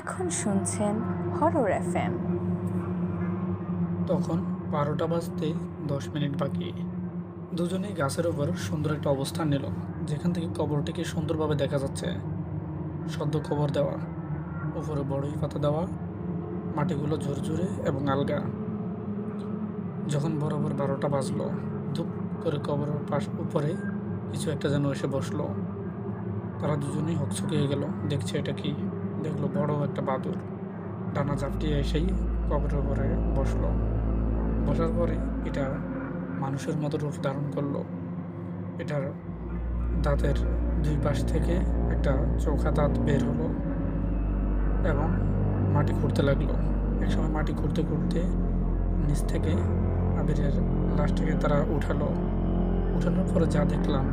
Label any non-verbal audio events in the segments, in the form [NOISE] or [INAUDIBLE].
এখন শুনছেন horror FM তখন বারোটা বাজতে দশ মিনিট বাকি। দুজনেই গাছের ওপর সুন্দর একটা অবস্থান নিল, যেখান থেকে কবরটিকে সুন্দরভাবে দেখা যাচ্ছে। সদ্য কবর দেওয়া উপরে বড়ই পাতা দেওয়া, মাটিগুলো ঝুরঝুরে এবং আলগা। যখন বরাবর বারোটা বাজলো, ধূপ করে কবরের পাশ উপরে কিছু একটা যেন এসে বসল। তারা দুজনেই হকচকিয়ে গেল, দেখছে এটা কি। দেখল বড় একটা বাদুর ডানা চাপটিয়ে এসেই কবরের উপরে বসল। বসার পরে এটা মানুষের মতো রূপ ধারণ করল। এটার দাঁতের দুই পাশ থেকে একটা চোখা দাঁত বের হলো এবং মাটি খুঁড়তে লাগল। একসময় মাটি খুঁড়তে খুঁড়তে নিচ থেকে আবিরের লাশটাকে তারা উঠালো। উঠানোর পরে যা দেখলাম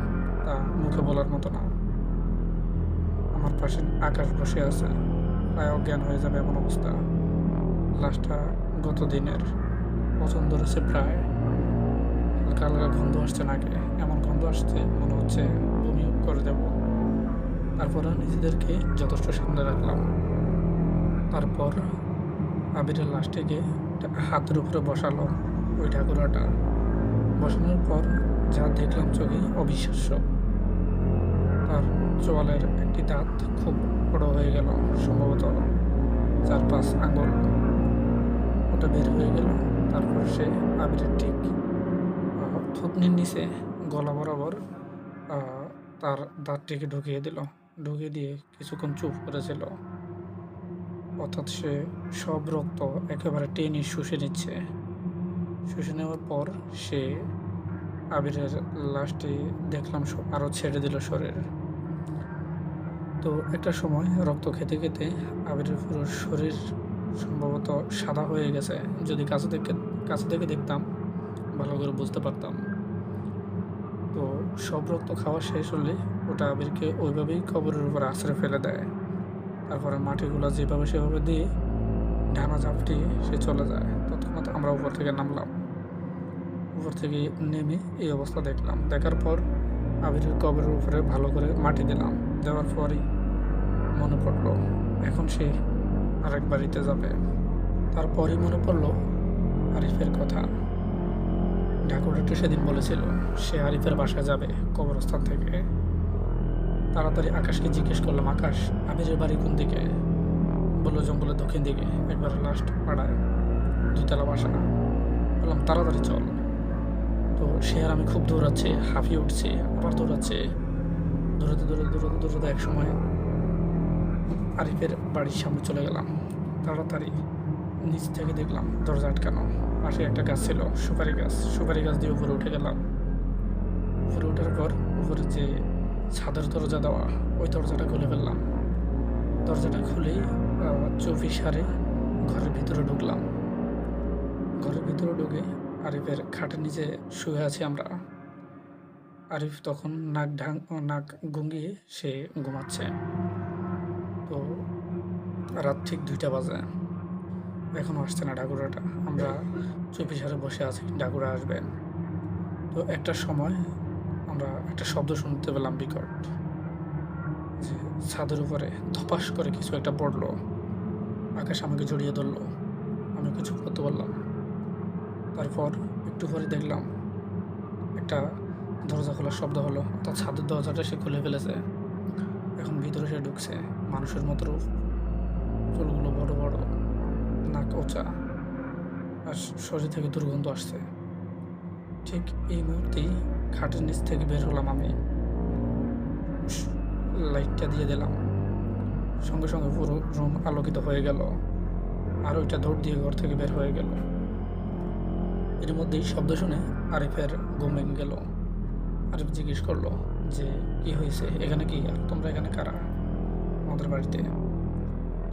তা মুখে বলার মতো না। আমার পাশে আকাশ বসে আছে। প্রায় অজ্ঞান হয়ে যাবে এমন অবস্থা। লাশটা গত দিনের পছন্দ রয়েছে প্রায়। হালকা হালকা গন্ধ আসছে নাকে। এমন গন্ধ আসছে মনে হচ্ছে বমি করে দেব। তারপরে নিজেদেরকে যথেষ্ট সামনে রাখলাম। তারপর আবিরের লাশটিকে হাতের উপরে বসালো ওই ঠাকুরাটা বসানোর পর যা দেখলাম চোখে অবিশ্বাস্য। তার চোয়ালের একটি দাঁত খুব বড় হয়ে গেল, সম্ভবত চার পাঁচ আঙুল ওটা বের হয়ে গেল। তারপর সে আবিরের ঠিক থুতনির নিচে গলা বরাবর তার দাঁতটিকে ঢুকিয়ে দিল। ঢুকিয়ে দিয়ে কিছুক্ষণ চুপ করেছিল। অর্থাৎ সে সব রক্ত একেবারে টেনে শুষে নিচ্ছে। শুষে নেওয়ার পর সে আবিরের লাশটি দেখলাম আরও ছেড়ে দিল শরীর। তো একটা সময় রক্ত খেতে খেতে আবিরের পুরো শরীর সম্ভবত সাদা হয়ে গেছে। যদি কাছে থেকে কাছে থেকে দেখতাম, ভালো করে বুঝতে পারতাম। তো সব রক্ত খাওয়া শেষ হলে ওটা আবিরকে ওইভাবেই কবরের উপর আশ্রয় ফেলে দেয়। তারপরে মাটিগুলো যেভাবে সেভাবে দিয়ে ঢানা ঝাপটি সে চলে যায়। তৎক্ষণাৎ আমরা উপর থেকে নামলাম। উপর থেকে নেমে এই অবস্থা দেখলাম। দেখার পর আবিরের কবরের উপরে ভালো করে মাটি দিলাম। দেওয়ার পরই মনে পড়ল, এখন সে আরেক বাড়িতে যাবে। তারপরই মনে পড়ল আরিফের কথা। ঠাকুর একটু সেদিন বলেছিল, সে আরিফের বাসায় যাবে কবরস্থান থেকে। তাড়াতাড়ি আকাশকে জিজ্ঞেস করলাম, আকাশ আবিরের বাড়ি কোন দিকে? বলল, জঙ্গলের দক্ষিণ দিকে, একবার লাস্ট পাড়ায়। দুইতলা বাসা। বললাম, তাড়াতাড়ি চল। তো সে আর আমি খুব দৌড়াচ্ছে, হাঁপিয়ে উঠছি, আবার দৌড়াচ্ছে। দৌড়াতে দৌড়াতে দৌড়াতে দৌড়াতে এক সময় আরিফের বাড়ির সামনে চলে গেলাম। তাড়াতাড়ি নিচ থেকে দেখলাম দরজা আটকানো। পাশে একটা গাছ ছিল, সুপারি গাছ। সুপারি গাছ দিয়ে উপরে উঠে গেলাম। উপরে ওঠার পর উপরে যে ছাদের দরজা দেওয়া, ওই দরজাটা খুলে ফেললাম। দরজাটা খুলেই চৌবিশ সারে ঘরের ভিতরে ঢুকলাম। ঘরের ভিতরে ঢুকে আরিফের খাটের নিচে শুয়ে আছি আমরা। আরিফ তখন নাক ঢাং নাক গুঙ্গিয়ে সে ঘুমাচ্ছে। তো রাত ঠিক দুইটা বাজে। এখনও আসছে না ডাকুরাটা। আমরা হারে বসে আছি, ডাকুরা আসবেন। তো একটা সময় আমরা একটা শব্দ শুনতে পেলাম বিকট। যে ছাদের উপরে ধপাস করে কিছু একটা পড়ল। আকাশ আমাকে জড়িয়ে ধরলো। আমি কিছু করতে পারলাম তারপর একটু পরে দেখলাম একটা দরজা খোলার শব্দ হলো। তার ছাদের দরজাটা সে খুলে ফেলেছে। এখন ভিতরে সে ঢুকছে। মানুষের মতো চুলগুলো বড় বড়, নাক ওচা, আর শরীর থেকে দুর্গন্ধ আসছে। ঠিক এই মুহূর্তেই খাটের নিচ থেকে বের হলাম আমি। লাইটটা দিয়ে দিলাম। সঙ্গে সঙ্গে পুরো রুম আলোকিত হয়ে গেল। আর ওইটা দৌড় দিয়ে ঘর থেকে বের হয়ে গেল। এর মধ্যেই শব্দ শুনে আরিফের ঘুম গেল। আরিফ জিজ্ঞেস করল যে, কি হয়েছে? এখানে কি? আর তোমরা এখানে কারা? আমাদের বাড়িতে।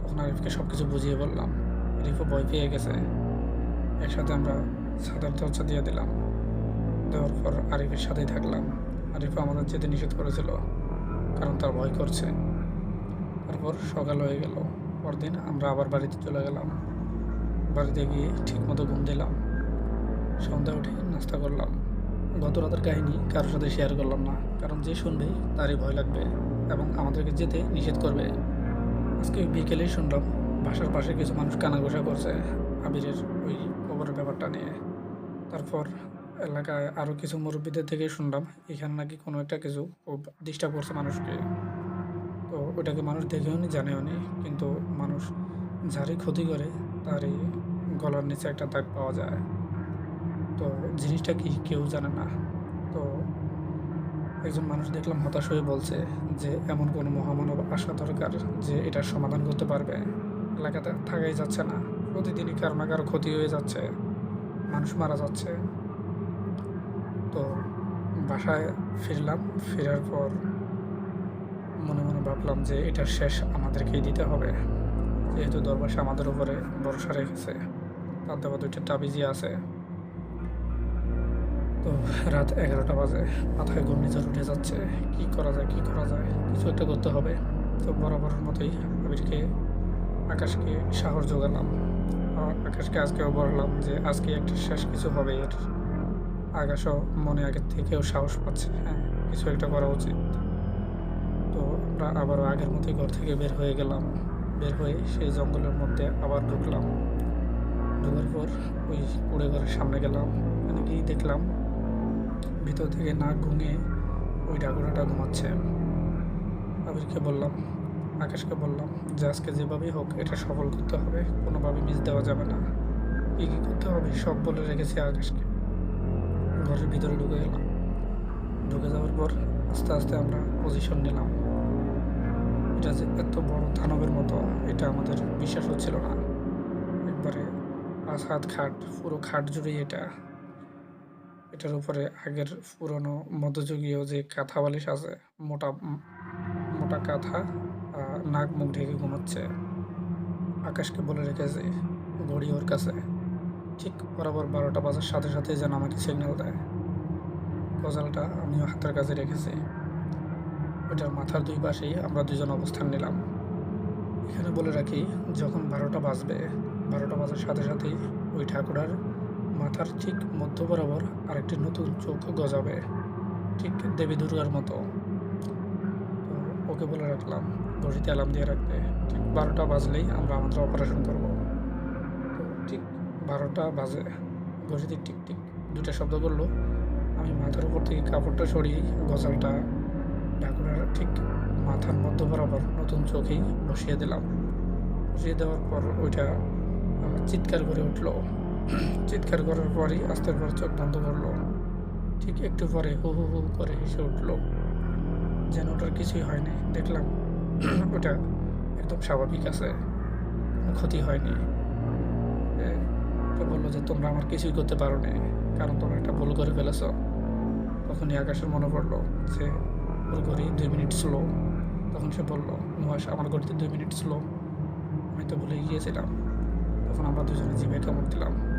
তখন আরিফকে সব কিছু বুঝিয়ে বললাম। আরিফও ভয় পেয়ে গেছে। একসাথে আমরা ছাদের দরজা দিয়ে দিলাম। দেওয়ার পর আরিফের সাথেই থাকলাম। আরিফও আমাদের যেতে নিষেধ করেছিল, কারণ তার ভয় করছে। তারপর সকাল হয়ে গেল। পরদিন আমরা আবার বাড়িতে চলে গেলাম। বাড়িতে গিয়ে ঠিকমতো ঘুম দিলাম। সন্ধ্যা উঠে নাস্তা করলাম। গত রাতের কাহিনী কারোর সাথে শেয়ার করলাম না। কারণ যে শুনবে, তারই ভয় লাগবে এবং আমাদেরকে যেতে নিষেধ করবে। আজকে বিকেলেই শুনলাম, বাসার পাশে কিছু মানুষ কানাঘোষা করছে আবিরের ওই খবরের ব্যাপারটা নিয়ে। তারপর এলাকায় আরও কিছু মুরব্বীদের থেকে শুনলাম, এখানে নাকি কোনো একটা কিছু ডিস্টার্ব করছে মানুষকে। তো ওটাকে মানুষ দেখেও নি, জানেও নি, কিন্তু মানুষ যারই ক্ষতি করে, তারই গলার নিচে একটা দাগ পাওয়া যায়। তো জিনিসটা কি কেউ জানে না। তো একজন মানুষ দেখলাম হতাশ হয়ে বলছে যে, এমন কোনো মহামানব আসা দরকার যে এটার সমাধান করতে পারবে। এলাকাতে থাকাই যাচ্ছে না। প্রতিদিনই কারও না ক্ষতি হয়ে যাচ্ছে। মানুষ মারা যাচ্ছে। তো বাসায় ফিরলাম। ফেরার পর মনে মনে ভাবলাম যে, এটার শেষ আমাদেরকেই দিতে হবে। যেহেতু দরবাসে আমাদের উপরে ভরসা রেখেছে। তার দেওয়া দুইটা তাবিজি আছে। তো রাত এগারোটা বাজে। মাথায় ঘূর্ণিঝড় উঠে যাচ্ছে। কি করা যায়, কি করা যায়? কিছু একটা করতে হবে। তো বরাবরের মতোই আবিরকে, আকাশকে সাহস জোগালাম আর আকাশকে আজকেও বললাম যে, আজকে একটা শেষ কিছু হবে এর। আকাশও মনে আগের থেকেও সাহস পাচ্ছে। হ্যাঁ কিছু একটা করা উচিত। তো আমরা আবারও আগের মতোই ঘর থেকে বের হয়ে গেলাম। বের হয়ে সেই জঙ্গলের মধ্যে আবার ঢুকলাম। ঢোকার পর ওই কুড়ে ঘরের সামনে গেলাম। ওখানে গিয়ে দেখলাম ভিতর থেকে নাক ঘুঙে ওই ডাকুরাটা ঘুমাচ্ছে। আবিরকে বললাম, আকাশকে বললাম যে আজকে যেভাবেই হোক এটা সফল করতে হবে কোনোভাবে মিস দেওয়া যাবে না। কী কী করতে হবে সব বলে রেখেছি আকাশকে। ঘরের ভিতরে ঢুকে গেলাম। ঢুকে যাওয়ার পর আস্তে আস্তে আমরা পজিশন নিলাম। এটা যে এত বড় দানবের মতো, এটা আমাদের বিশ্বাস হচ্ছিল না। একবারে পাঁচ হাত খাট, পুরো খাট জুড়েই এটা। এটার উপরে আগের পুরনো মধ্যযুগীয় যে কাঁথা বালিশ আছে, মোটা মোটা কাঁথা নাক মুখ ঢেকে ঘুমাচ্ছে, আকাশকে বলে রেখেছে ঘড়ি ওর কাছে। ঠিক বরাবর বারোটা বাজার সাথে সাথে যেন আমাকে সিগন্যাল দেয়। গজালটা আমিও হাতের কাছে রেখেছি। ওইটার মাথার দুই পাশেই আমরা দুজন অবস্থান নিলাম। এখানে বলে রাখি, যখন বারোটা বাজবে, বারোটা বাজার সাথে সাথেই ওই ঠাকুরার মাথার ঠিক মধ্য বরাবর আরেকটি নতুন চোখ গজাবে, ঠিক দেবী দুর্গার মতো। ওকে বলে রাখলাম ঘড়িতে অ্যালার্ম দিয়ে রাখতে। ঠিক বারোটা বাজলেই আমরা আমাদের অপারেশন করব। তো ঠিক বারোটা বাজে ঘড়িতে টিক টিক দুটা শব্দ করল। আমি মাথার উপর থেকে কাপড়টা সরিয়ে গজালটা ঠাকুরের ঠিক মাথার মধ্য বরাবর নতুন চোখেই বসিয়ে দিলাম। বসিয়ে দেওয়ার পর ওইটা চিৎকার করে উঠল। চিৎকার করার পরই আস্তে করে চোখ বন্ধ করল। ঠিক একটু পরে হু হু হু করে হেসে উঠল। যেন ওটার কিছুই হয়নি দেখলাম [CLEARS THROAT] ওটা একদম স্বাভাবিক আছে। কোনো ক্ষতি হয়নি। ওটা বলল যে, তোমরা আমার কিছুই করতে পারো না কারণ তোমরা একটা ভুল করে ফেলেছ। তখনই আকাশের মনে পড়ল যে, ওর ঘড়ি দুই মিনিট স্লো তখন সে বলল নুয়াস আমার ঘড়িতে দুই মিনিট স্লো আমি তো ভুলে গিয়েছিলাম। তখন আমরা দুজনে জিভে কামড় দিলাম।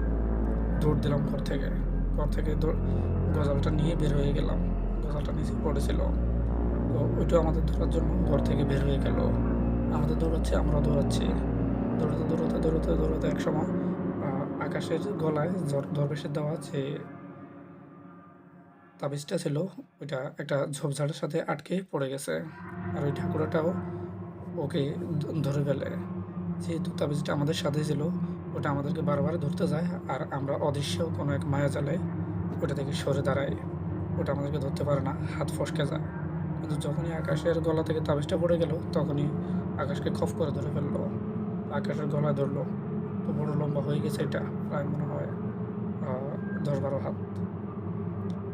দৌড় দিলাম ঘর থেকে। ঘর থেকে গজালটা নিয়ে বের হয়ে গেলাম। গজালটা নিচে পড়েছিল। তো ওইটাও আমাদের ধরার জন্য ঘর থেকে বের হয়ে গেল। আমাদের দৌড়াচ্ছে আমরাও দৌড়াচ্ছি। দৌড়াতে দৌড়াতে দৌড়াতে দৌড়াতে এক সময় আকাশের গলায় দরবেশের দেওয়া যে তাবিজটা ছিল, ওইটা একটা ঝোপঝাড়ের সাথে আটকে পড়ে গেছে। আর ওই ঠাকুরাটাও ওকে ধরে ফেলে। যেহেতু তাবিজটা আমাদের সাথে ছিল, ওটা আমাদেরকে বারবার ধরতে যায় আর আমরা অদৃশ্য কোনো এক মায়া জালে ওটা থেকে সরে দাঁড়াই। ওটা আমাদেরকে ধরতে পারে না, হাত ফসকে যায়। কিন্তু যখনই আকাশের গলা থেকে তাবিজটা পড়ে গেল, তখনই আকাশকে খপ করে ধরে ফেলল। আকাশের গলায় ধরলো। তো বড় লম্বা হয়ে গেছে এটা, প্রায় মনে হয় বারো হাত।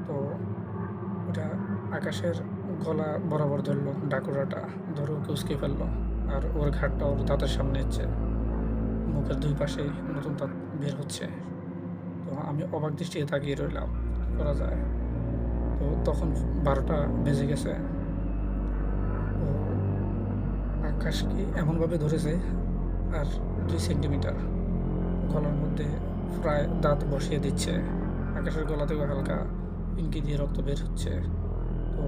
তো ওটা আকাশের গলা বরাবর ধরলো, ডাকুরাটা ধরে ওকে উসকে ফেলল। আর ওর ঘাটটা ওর দাঁতের সামনে হচ্ছে। মুখের দুই পাশে নতুন দাঁত বের হচ্ছে। তো আমি অবাক দৃষ্টিতে তাকিয়ে রইলাম, করা যায়। তো তখন বারোটা বেজে গেছে। ও আকাশকে এমনভাবে ধরেছে? আর দুই সেন্টিমিটার গলার মধ্যে প্রায় দাঁত বসিয়ে দিচ্ছে। আকাশের গলা থেকে হালকা পিনকি দিয়ে রক্ত বের হচ্ছে। তো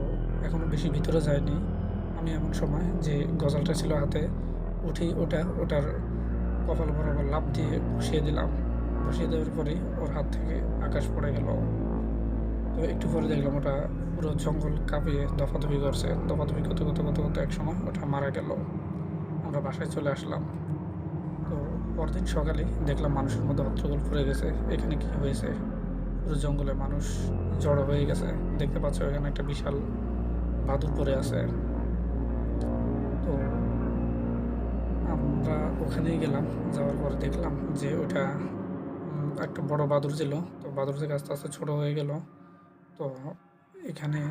এখনও বেশি ভিতরে যায়নি। আমি এমন সময় যে গজালটা ছিল হাতে উঠেই ওটা, ওটার কপাল বরাবর লাভ দিয়ে বসিয়ে দিলাম। বসিয়ে দেওয়ার পরেই ওর হাত থেকে আকাশ পড়ে গেল। তো একটু পরে দেখলাম ওটা পুরো জঙ্গল কাঁপিয়ে দফাদফি করছে। দফাদফি করতে করতে করতে করতে এক সময় ওটা মারা গেল। আমরা বাসায় চলে আসলাম। তো পরদিন সকালে দেখলাম মানুষের মধ্যে হট্টগোল পড়ে গেছে। এখানে কি হয়েছে? পুরো জঙ্গলে মানুষ জড়ো হয়ে গেছে। দেখতে পাচ্ছ এখানে একটা বিশাল বাদুর পড়ে আছে। ওখানেই গেলাম, যাওয়ার পরে দেখলাম যে ওটা একটা বড় বাদুর ছিল। তো বাদুর থেকে আস্তে আস্তে ছোট হয়ে গেল। তো এখানে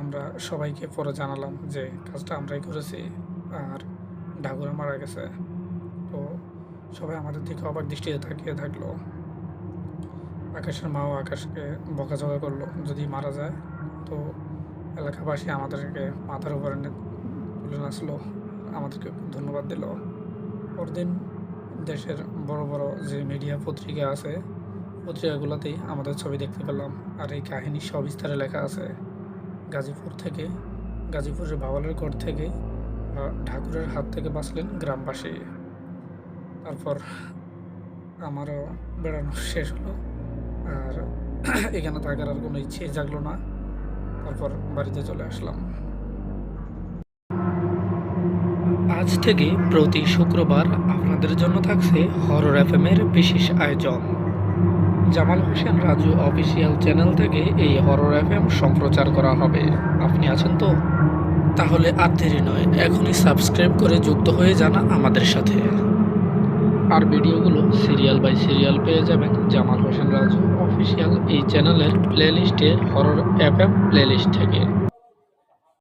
আমরা সবাইকে পরে জানালাম যে কাজটা আমরাই করেছি আর ঢাকুরা মারা গেছে। তো সবাই আমাদের দিকে অবাক দৃষ্টিতে তাকিয়ে থাকল। আকাশের মাও আকাশকে বকাঝকা করল, যদি মারা যায়। তো এলাকাবাসী আমাদেরকে মাথার উপরে তুলে নাচলো, আমাদেরকে ধন্যবাদ দিল। পরদিন দেশের বড় বড় যে মিডিয়া পত্রিকা আছে, পত্রিকাগুলোতেই আমাদের ছবি দেখতে পেলাম। আর এই কাহিনী সবিস্তারে লেখা আছে, গাজীপুর থেকে গাজীপুরের বাওয়ালের গড় থেকে ঠাকুরের হাত থেকে বাঁচলেন গ্রামবাসী। তারপর আমারও বেড়ানো [LAUGHS] শেষ হলো। আর [CLEARS THROAT] এখানে থাকার আর কোনো ইচ্ছে জাগলো না। তারপর বাড়িতে চলে আসলাম। আজ থেকে প্রতি শুক্রবার আপনাদের জন্য থাকছে হরর এফ এর বিশেষ আয়োজন। জামাল হোসেন রাজু অফিসিয়াল চ্যানেল থেকে এই হরর এফ এম সম্প্রচার করা হবে। আপনি আছেন তো? তাহলে আর দেরি নয়, এখনই সাবস্ক্রাইব করে যুক্ত হয়ে যান আমাদের সাথে। আর ভিডিওগুলো সিরিয়াল বাই সিরিয়াল পেয়ে যাবেন জামাল হোসেন রাজু অফিসিয়াল এই চ্যানেলের প্লেলিস্টে হরর এফ এম প্লেলিস্ট থেকে।